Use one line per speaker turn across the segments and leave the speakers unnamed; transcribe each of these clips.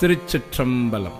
திருச்சிற்றம்பலம்.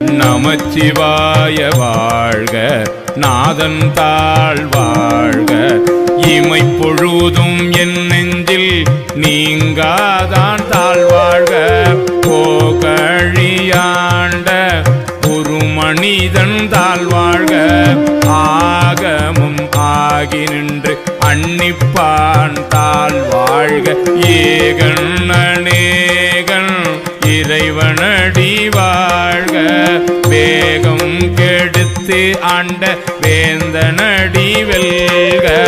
நமச்சிவாய வாழ்க நாதன் தாழ் வாழ்க. இமை பொழுதும் என் நெஞ்சில் நீங்காதான் தாழ்வாழ்க. போகழியாண்ட ஒரு மனிதன் தாழ்வாழ்க. ஆகமும் ஆகி நின்று அன்னிப்பான் தாழ்வாழ்க. ஏகன் அநேகன் இறைவனடி வாழ்க. வேகம் கெடுத்து ஆண்ட வேந்தனடி வெல்க.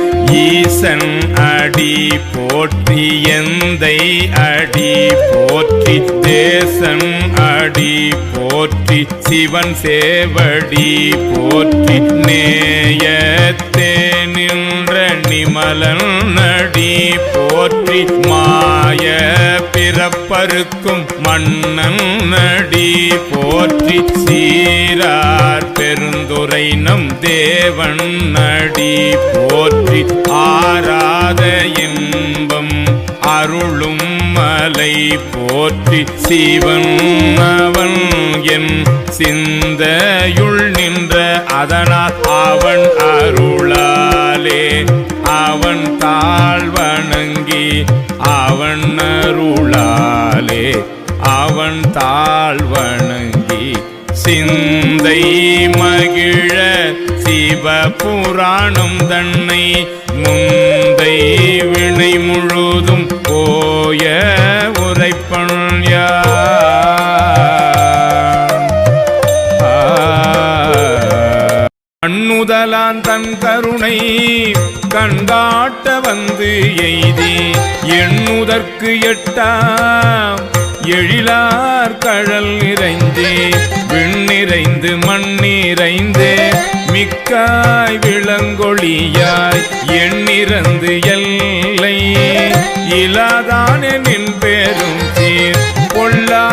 ஈசன் அடி போற்றி எந்தை அடி போற்றி தேசன் அடி போற்றி சிவன் சேவடி போற்றி நேயத்தே நின்ற நிமலன் அடி போற்றி மாய பிறப்பருக்கும் மன்னன் நடி போற்றி சீரார் பெருந்துரை நம் தேவன் நடி போற்றி ஆராத இன்பம் அருளும் மலை போற்றி சிவன் அவன் என் சிந்தையுள் நின்ற அதனால் அவன் அருளா மகிழ சிவபுராணம் தன்னை முந்தை வினை முழுதும் போய உரைப்பன் அண்ணுதலான் தன் கருணை கண்டாட்ட வந்து எய்தி எண்ணுதற்கு எட்டாம் எழிலார் கழல் நிறைந்தே விண் நிறைந்து மண் நிறைந்தே மிக்காய் விளங்கொழியாய் எண்ணிறந்து எல்லை. இலாதானே நின் பேரும் சீர் பொல்லாவினையேன்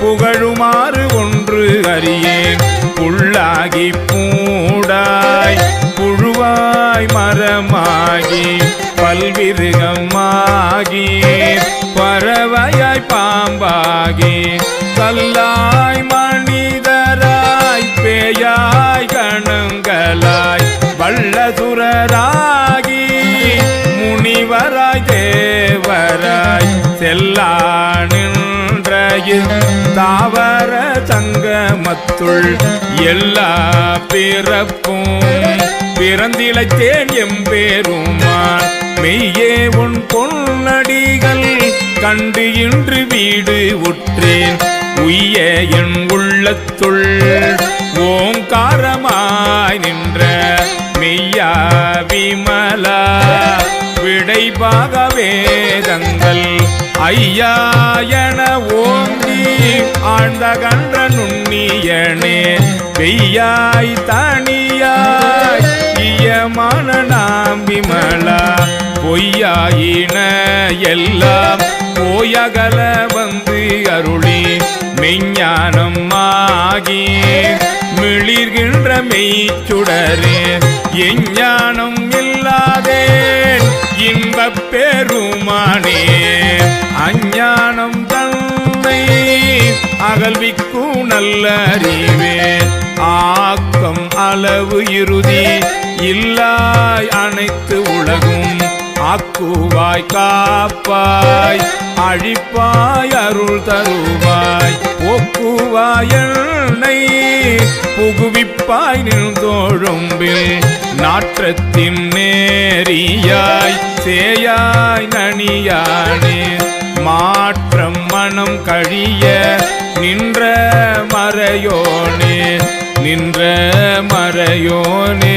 புகழுமாறு ஒன்று அறியேன். புள்ளாகி பூடாய் புழுவாய் மரமாகி பல்விருகம் பாம்பாகி கல்லாய் மனிதராய் பேயாய் கணுங்களாய் வல்லசுரராகி முனிவராய் தேவராய் செல்லா நின்றையில் தாவர சங்கமத்துள் எல்லா பிறப்பும் பிறந்திழைத்தேன் எம்பேருமான். மெய்யே உன் பொன்னடிகள் கண்டு இன்று வீடு உற்றேன். உய்ய என் உள்ளத்துள் ஓங்காரமாய் நின்ற மெய்யா விமலா. விடைபாக வேதங்கள் ஐயா என ஓங்கி ஆழ்ந்த கன்ற நுண்ணியனே. பெய்யாய் தனியாய் இயமான நாம் விமலா. பொய்யாயின எல்லாம் ஓயகல வந்து அருளி மெஞ்ஞானம் ஆகி மிளிர்கின்ற மெய்ச்சுடரே எஞ்ஞானம் இல்லாதே இன்பப் பெருமானே அஞ்ஞானம் தன்னை அகல்விக்கும் நல்லறிவே ஆக்கம் அளவு இறுதி இல்லாய் அனைத்து உலகும் ஆக்குவாய் காப்பாய் அழிப்பாய் அருள் தருவாய். போக்குவாய் என்னை புகுவிப்பாய் நின்றோழும்பில் நாற்றத்தின் நேரியாய் சேயாய் நனியானே. மாற்றம் மனம் கழிய நின்ற மறையோனே நின்ற மறையோனே.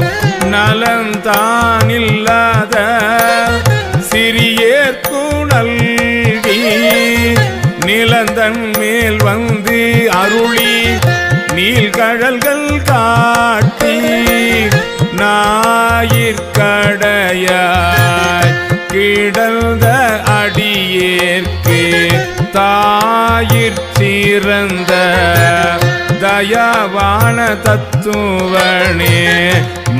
நலந்தானில்லாத இல்லாத சிறியேற்குணல் நிலந்தன் மேல் வந்து அருளி நீள்கழல்கள் காட்டி ஞாயிற்கடையாய் கிடந்த அடியேற்கு தாயிற் சிறந்த தயாவான தத்துவனே.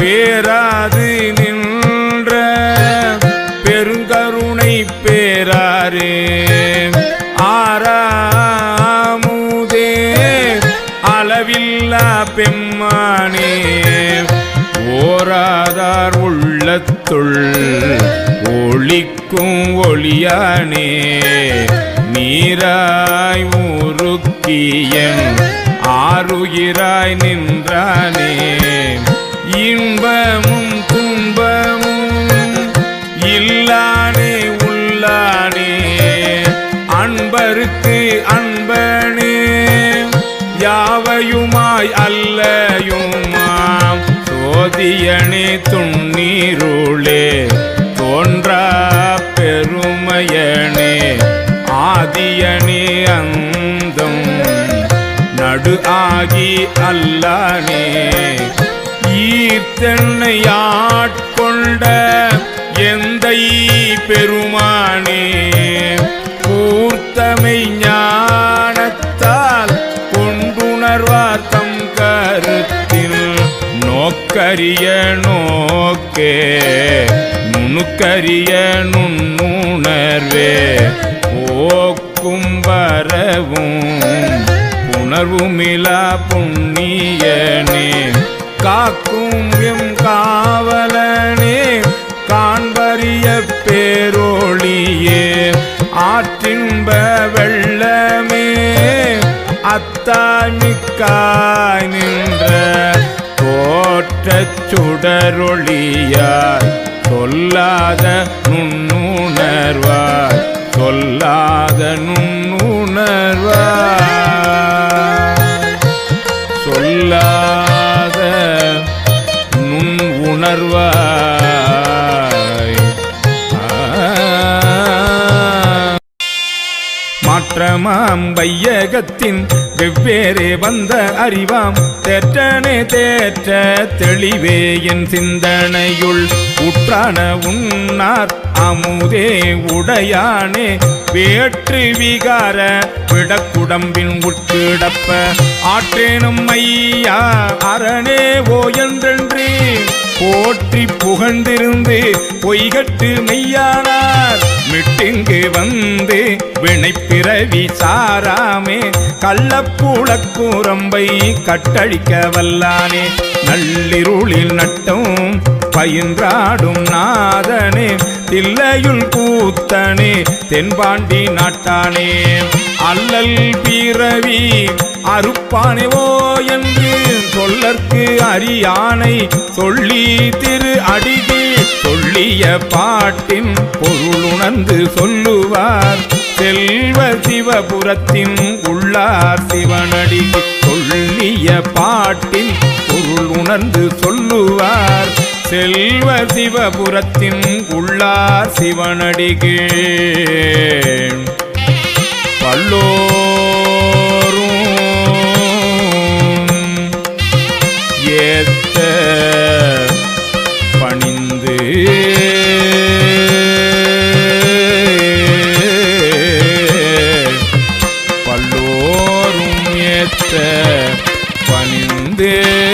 பேராது நின்ற பெருங்கருணை பேராரே. ஆறாமுதே அளவில்லா பெம்மானே. ஓராதார் உள்ளத்துள் ஒளிக்கும் ஒளியானே. நீராய் ஊருக்கியன் ஆறுயிராய் நின்றானே. சோதியனே துண்ணீருளே தோன்றா பெருமையனே ஆதியணி அந்தம் நடு ஆகி அல்லானே. ஈர்த்தென்னை ஆட்கொண்ட எந்தை பெரும் நுணுக்கரிய நோக்கே நுணுக்கரிய நுண்ணுணர்வே போக்கும் வரவும் புணர்வுமிலா புண்ணியனே. காக்கும் எம் காவலனே காண்பறிய பேரோழியே ஆற்றின்ப வெள்ளமே அத்தாமிக்காய் நின்ற சுடரொளியாய் சொல்லாத நுண்ணுணர்வாய் சொல்லாத நுண்ணுணர்வா சொல்லாத நுண் உணர்வாய் மாற்றமாம் வையகத்தின் வெவ்வேறே வந்த அறிவாம். தேற்றனே தேற்ற தெளிவே என் சிந்தனையுள். உற்றான உன்னார் அமுதே உடையானே. வேற்று விகார விடக்குடம்பின் உட்கிடப்ப. ஆற்றேனும் ஐயா அரணே ஓ என்றென்றே. போற்றி புகழ்ந்திருந்து பொய்கட்டு மெய்யானார். மிட்டிங்கு வந்து வினைப்பிறவி சாராமே. கள்ளப்புழக்கூரம்பை கட்டழிக்க வல்லானே. நள்ளிருளில் நட்டும் பயின்றாடும் நாதனே. தில்லையுள் கூத்தனே தென்பாண்டி நாட்டானே. அல்லல் பிறவி அறுப்பானேவோ என்று சொல்லற்கு அரியானை சொல்லி திரு அடிகே சொல்லிய பாட்டின் பொருளுணர்ந்து சொல்லுவார். செல்வ சிவபுரத்தின் உள்ளார் சிவனடி சொல்லிய பாட்டின் பொருள் உணர்ந்து சொல்லுவார். செல்வ சிவபுரத்தின் உள்ளார் சிவனடிகே. பல்லோ வந்து. பல்லோரும் ஏத்த பணிந்தே.